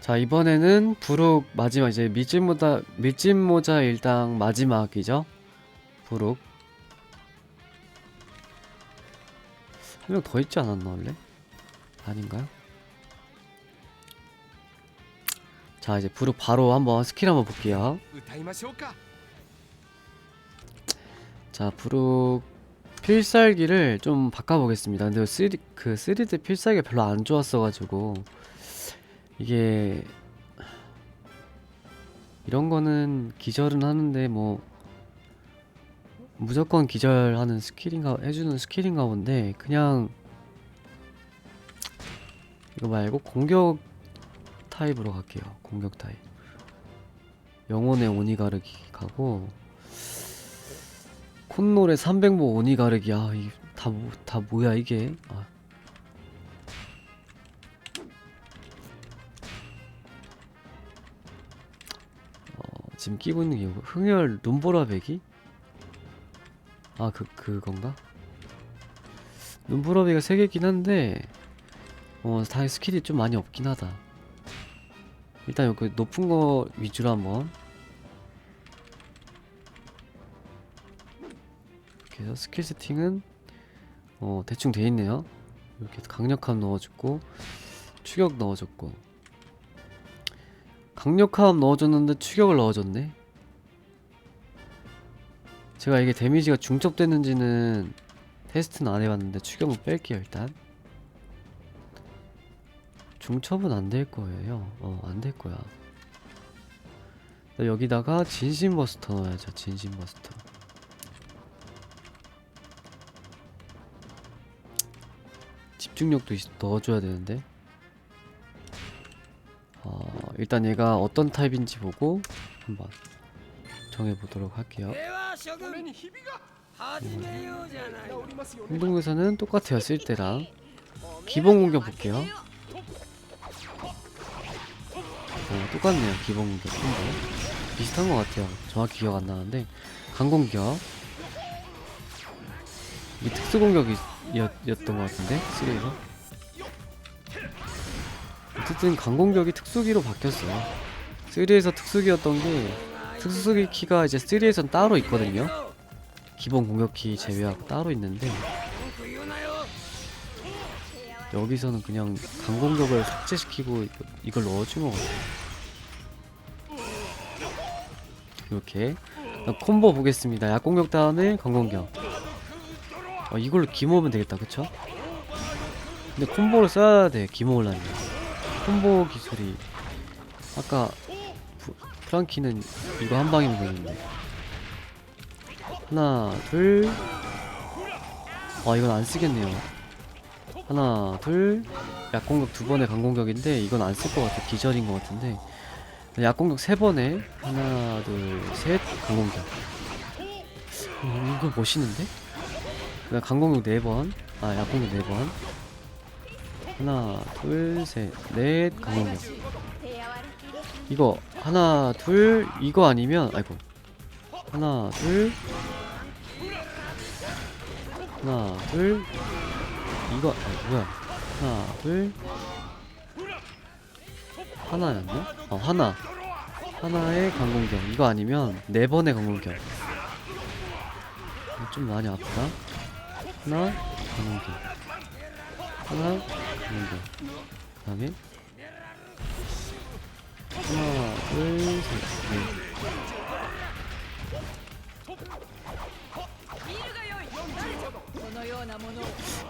자 이번에는 부룩 마지막 이제 밀짚모자 밀짚모자 일당 마지막이죠? 부룩 한 명 더 있지 않았나 원래? 아닌가요? 자 이제 부룩 바로 한번 스킬 한번 볼게요. 자 부룩 필살기를 좀 바꿔보겠습니다. 근데 3, 그 3D 필살기가 별로 안 좋았어가지고. 이게 이런 거는 기절은 하는데 뭐 무조건 기절하는 스킬인가 해주는 스킬인가 본데 그냥 이거 말고 공격 타입으로 갈게요. 공격 타입. 영혼의 오니 가르기 가고 콧노래 300모 오니 가르기 아이다 뭐, 다 뭐야 이게 아. 지금 끼고 있는 게 이거 흥열 눈보라배기 아 그 그건가? 눈보라배기가 3개긴 한데 어 다행 스킬이 좀 많이 없긴 하다. 일단 여기 높은 거 위주로 한번. 이렇게 해서 스킬 세팅은 어 대충 돼 있네요. 이렇게 강력함 넣어줬고 추격 넣어줬고 강력함 넣어줬는데 추격을 넣어줬네. 제가 이게 데미지가 중첩됐는지는 테스트는 안 해봤는데 추격은 뺄게요 일단. 중첩은 안 될 거예요. 어 안 될 거야. 여기다가 진심 버스터 넣어야죠. 진심 버스터. 집중력도 있- 넣어줘야 되는데 어, 일단 얘가 어떤 타입인지 보고 한번 정해보도록 할게요. 행동에서는 똑같아요 쓸때랑 기본 공격 볼게요. 어, 똑같네요 기본 공격. 콤보 비슷한 것 같아요. 정확히 기억 안 나는데. 강공격. 이 특수 공격이었던 것 같은데 3에서 어쨌든 강공격이 특수기로 바뀌었어요. 3에서 특수기였던 게 특수기 키가 이제 3에선 따로 있거든요. 기본 공격키 제외하고 따로 있는데 여기서는 그냥 강공격을 삭제시키고 이걸 넣어준 것 같아요. 이렇게 콤보 보겠습니다. 약공격 다음에 강공격. 어, 이걸로 기모으면 되겠다. 그쵸? 근데 콤보를 써야 돼 기모으려면. 콤보 기술이 아까 프, 프랑키는 이거 한 방이면 되는데. 하나, 둘. 아, 이건 안 쓰겠네요. 하나 둘 약공격 두 번에 강공격인데 이건 안 쓸 것 같아 기절인 것 같은데 약공격 세 번에 하나 둘 셋 강공격 어, 이거 멋있는데? 그다음 강공격 네번아 약공격 네번 하나 둘셋넷 강공격 이거 하나 둘 이거 아니면 아이고. 하나 둘 하나 둘 이거 아 뭐야. 하나 둘 하나였나? 어 하나. 하나의 강공격. 이거 아니면 네 번의 강공격. 좀 많이 아프다. 하나 강공격 하나 강공격 그 다음에 하나 둘셋넷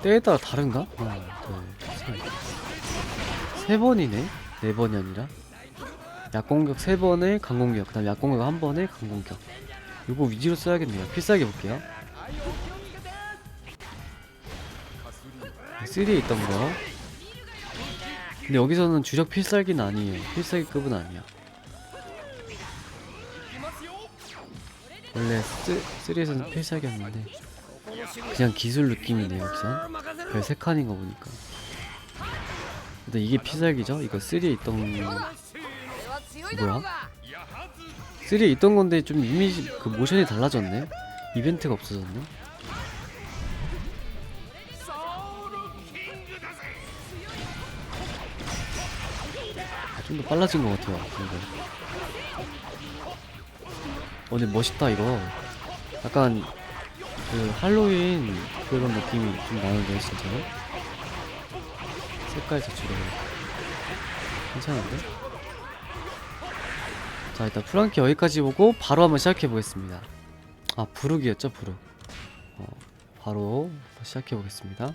때에 따라 다른가? 하나, 둘, 셋. 세 번이네? 네 번이 아니라? 약공격 세 번에 강공격, 그 다음 약공격 한 번에 강공격. 이거 위주로 써야겠네요. 필살기 볼게요. 3에 있던 거 근데 여기서는 주력 필살기는 아니에요 필살기급은 아니야 원래 3에서는 필살기였는데 그냥 기술 느낌이네요 여기선 별세 칸인가 보니까 근데 이게 필살기죠? 이거 3에 있던 뭐야? 3에 있던 건데 좀 이미지 그 모션이 달라졌네? 이벤트가 없어졌네? 좀 더 빨라진 것 같아요. 근데. 어, 근데 멋있다 이거. 약간 그 할로윈 그런 느낌이 좀 나는데 진짜로. 색깔 자체가 괜찮은데? 자 일단 프랑키 여기까지 보고 바로 한번 시작해 보겠습니다. 아 부르기였죠 부르. 어, 바로 시작해 보겠습니다.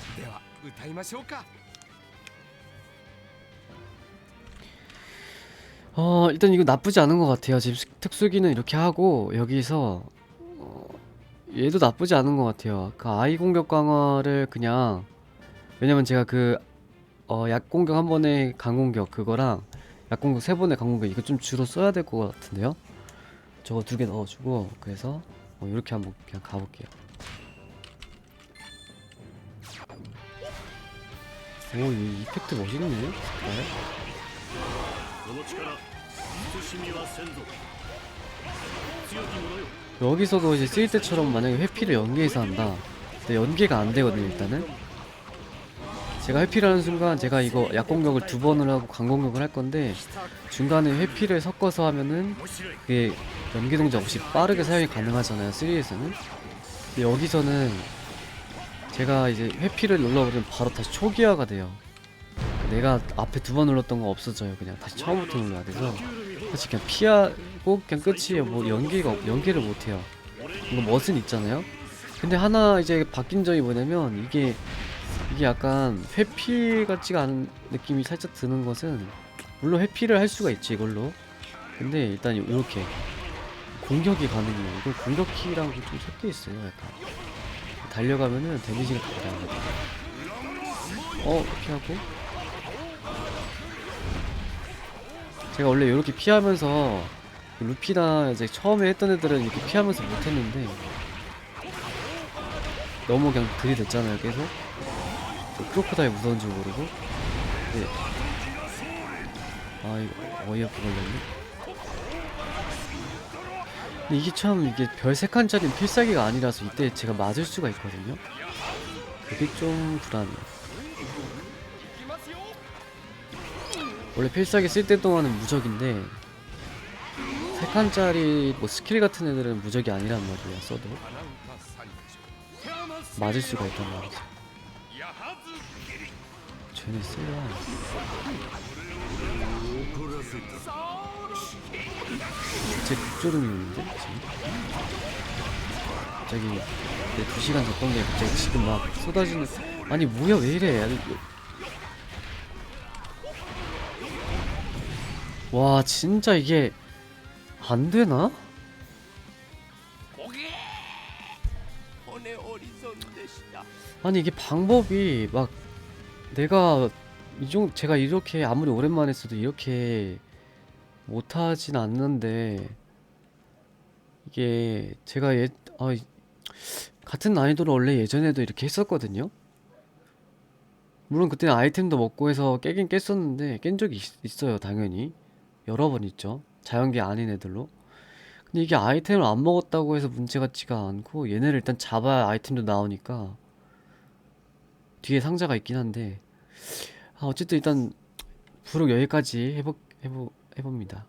어 일단 이거 나쁘지 않은 것 같아요. 지금 스- 특수기는 이렇게 하고 여기서 어, 얘도 나쁘지 않은 것 같아요. 그 아이 공격 강화를 그냥 왜냐면 제가 그 어, 약 공격 한 번에 강 공격 그거랑 약 공격 세 번에 강 공격 이거 좀 주로 써야 될 것 같은데요. 저거 두 개 넣어주고 그래서 어, 이렇게 한번 그냥 가볼게요. 오, 이 이펙트 멋있네. 네. 여기서도 이제 쓰일 때처럼 만약에 회피를 연계해서 한다. 근데 연계가 안 되거든요, 일단은. 제가 회피를 하는 순간 제가 이거 약공격을 두 번을 하고 강공격을 할 건데 중간에 회피를 섞어서 하면은 그게 연계 동작 없이 빠르게 사용이 가능하잖아요, 3에서는. 근데 여기서는 제가 이제 회피를 눌러버리면 바로 다시 초기화가 돼요. 내가 앞에 두 번 눌렀던 거 없어져요. 그냥 다시 처음부터 눌러야 돼서 사실 그냥 피하고 그냥 끝이에요. 뭐 연기가 없- 연기를 못 해요. 이거 멋은 있잖아요. 근데 하나 이제 바뀐 점이 뭐냐면 이게 이게 약간 회피 같지가 않은 느낌이 살짝 드는 것은 물론 회피를 할 수가 있지 이걸로. 근데 일단 이렇게 공격이 가능해요. 이거 공격 키랑 좀 섞여 있어요. 약간 달려가면은 데미지가 달라요. 어 피하고 제가 원래 이렇게 피하면서 루피나 이제 처음에 했던 애들은 이렇게 피하면서 못했는데 너무 그냥 들이댔잖아요 계속. 그 크로커다일 무서운 줄 모르고. 네. 아 이거 어이없게 걸렸네. 근데 이게 참 이게 별 세 칸짜리 필살기가 아니라서 이때 제가 맞을 수가 있거든요. 그게 좀 불안해요 원래 필살기 쓸 때 동안은 무적인데 세 칸짜리 뭐 스킬 같은 애들은 무적이 아니란 말이야 써도. 맞을 수가 있단 말이죠 쟤네 세요 제 국조름이 오는데 갑자기 내 2시간 잤던 게 갑자기 지금 막 쏟아지는 아니 뭐야 왜 이래? 아니, 와 진짜 이게 안 되나? 아니 이게 방법이 막 내가 이종 제가 이렇게 아무리 오랜만에 써도 이렇게 못하진 않는데 이게 제가 예 아, 같은 난이도를 원래 예전에도 이렇게 했었거든요. 물론 그때는 아이템도 먹고 해서 깨긴 깼었는데 깬 적이 있, 있어요 당연히. 여러 번 있죠 자연계 아닌 애들로 근데 이게 아이템을 안 먹었다고 해서 문제 같지가 않고 얘네를 일단 잡아야 아이템도 나오니까 뒤에 상자가 있긴 한데 아 어쨌든 일단 부록 여기까지 해보 해보 해봅니다.